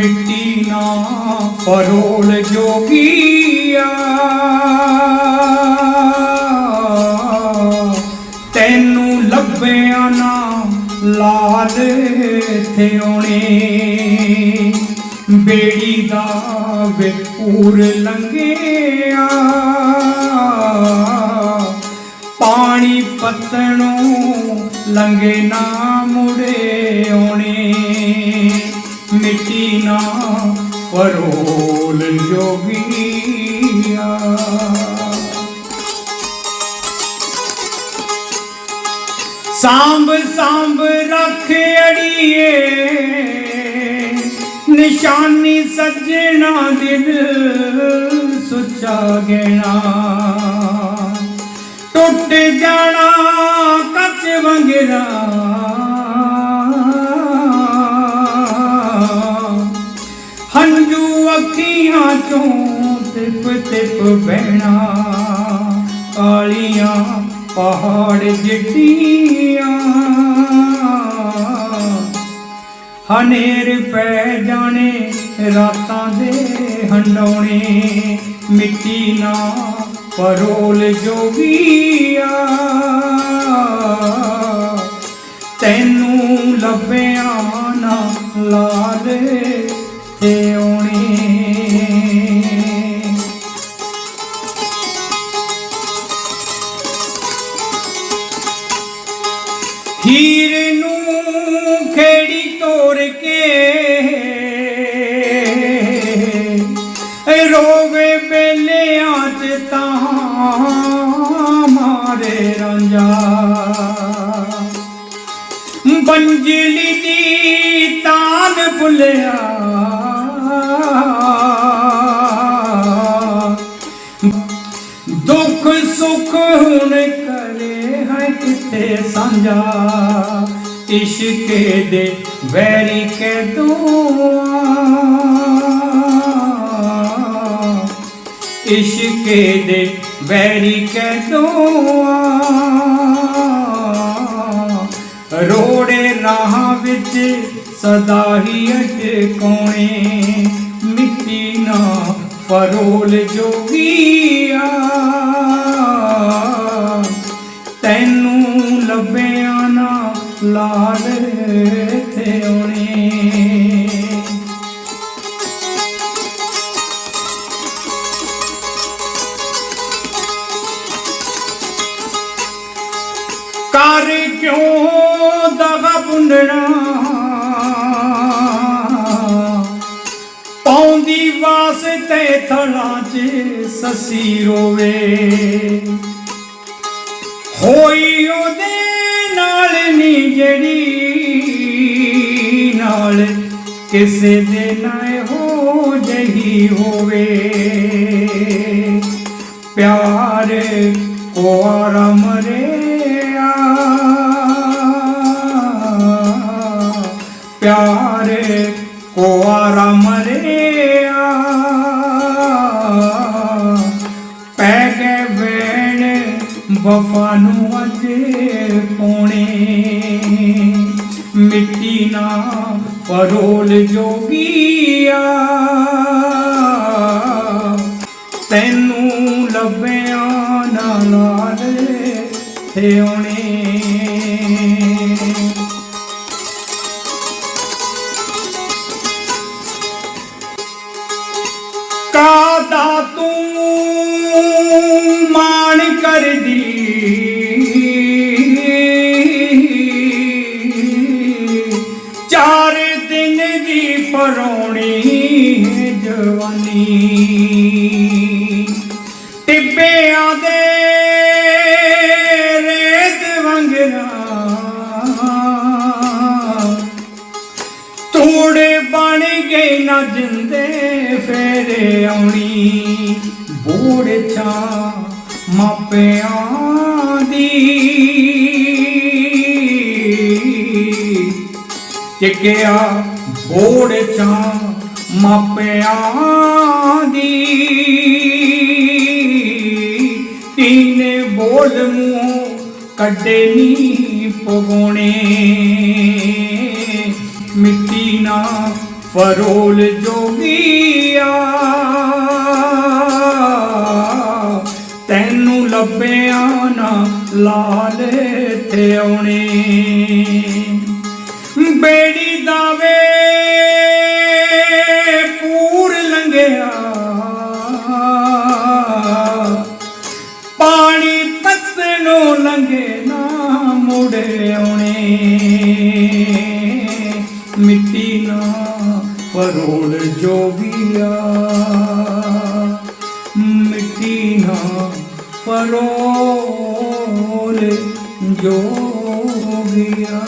ਮਿੱਟੀ ਨਾ ਪਰੋਲ ਜੋਗੀਆ ਤੈਨੂੰ ਲੱਭਿਆ ਨਾ ਲਾਲ ਥਿਉਣੇ ਬੇੜੀ ਦਾ ਵਿਪੂਰ ਲੰਘਿਆ ਪਾਣੀ ਪਤਣੋਂ ਲੰਗੇ ਨਾ ਮੁੜੇ ਆਉਣੇ ਮਿੱਟੀ ਨਾ ਪਰੋਲ ਜੋਗੀਆ ਸਾਂਭ ਸਾਂਭ ਰੱਖ ਅੜੀਏ ਨਿਸ਼ਾਨੀ ਸੱਜਣਾ ਦਿਲ ਸੁੱਚਾ ਗਹਿਣਾ ਟੁੱਟ ਜਾਣਾ ਕੱਚ ਵੰਗਰਾ ਅੱਖੀਆਂ ਤਿਪ ਤਿਪ ਬਹਿਣਾ? ਕਾਲੀਆਂ ਪਹਾੜ ਜਿੱਡੀਆਂ ਹਨੇਰ ਪੈ ਜਾਣੇ, ਰਾਤਾਂ ਦੇ ਹੰਡੋਣੇ ਮਿੱਟੀ ਨਾ ਪਰੋਲ ਜੋਗੀਆ। ਤੈਨੂੰ ਲੱਭਿਆ ਨਾ ਲਾਲ ਰੋਵੇ ਬੇਲਿਆਂ ਚ ਤਾਂ ਮਾਰੇ ਰਾਂਝਾ। ਬੰਜਲੀ ਦੀ ਤਾਨ ਭੁੱਲਿਆ। ਦੁੱਖ ਸੁੱਖ ਹੁਣ ਕਰੇ ਹੈ ਕਿਤੇ ਸਾਂਝਾ। ਇਸ਼ਕੇ ਦੇ ਵੈਰੀ ਕੇ ਦੁਆ ਇਸ਼ਕੇ ਦੇ ਵੈਰੀ ਕੇ ਰੋੜੇ ਰਾਹ ਵਿੱਚ ਸਦਾ ਹੀ ਅਟਕਾਉਣੇ ਮਿੱਟੀ ਨਾ ਫਰੋਲ ਜੋਗੀਆ ਤੈਨੂੰ ਲੱਭਿਆ ਨਾ ਲਾਲ ਕਰ ਕਿਉਂ ਦਗਾ ਪੁੰਡਣਾ ਪਾਉਂਦੀ ਵਾਸਤੇ ਥਲਾਂ 'ਚ ਸੱਸੀ ਰੋਵੇ। ਹੋਈ ਉਹਦੇ ਨਾਲ ਨੀ ਜਿਹੜੀ, ਨਾਲ ਕਿਸੇ ਦੇ ਨਾ ਹੋ ਜਹੀ ਹੋਵੇ। ਪਿਆਰ ਕੋ ਮਰੇ ਕੋ ਆਰਮ ਰਿਆ ਪੈ ਗਏ ਵੇਣ ਵਫਾ ਨੂੰ ਅੱਜ ਪੋਣੇ। ਮਿੱਟੀ ਨਾ ਪਰੋਲ ਜੋਗੀਆ ਤੈਨੂੰ ਲੱਭਿਆ ਨਾ ਲਾਲ ਥਿਉਣੇ ਦੀ ਪਰੌਣੀ ਹੈ ਜਵਾਨੀ। ਟਿੱਬਿਆਂ ਦੇ ਰੇਤ ਵੰਗਰਾ ਤੂੜੇ ਬਣ ਗਏ ਨਾ ਜਿੰਦੇ ਫੇਰੇ ਆਉਣੀ। ਬੋੜ ਚਾ ਮਾਪਿਆਂ ਦੀ। ਟਿਕਿਆ ਬੋੜ ਚਾ ਮਾਪਿਆਂ ਦੀ। ਤੀਨੇ ਬੋਲ ਮੂੰਹ ਕੱਢੇ ਨੀ ਪਗੋਣੇ ਮਿੱਟੀ ਨਾ ਫਰੋਲ ਜੋਗੀਆ। ਤੈਨੂੰ ਲੱਭਿਆ ਨਾ ਲਾਲ ਤੇ ਆਉਣੀ। ਬੇੜੀ ਦਾਵੇ ਲੰਗੇ ਨਾ ਮੁੜੇ ਆਉਣੇ। ਮਿੱਟੀ ਨਾ ਪਰੋਲ ਜੋਗੀਆ ਮਿੱਟੀ ਨਾ ਪਰੋਲ ਜੋਗੀਆ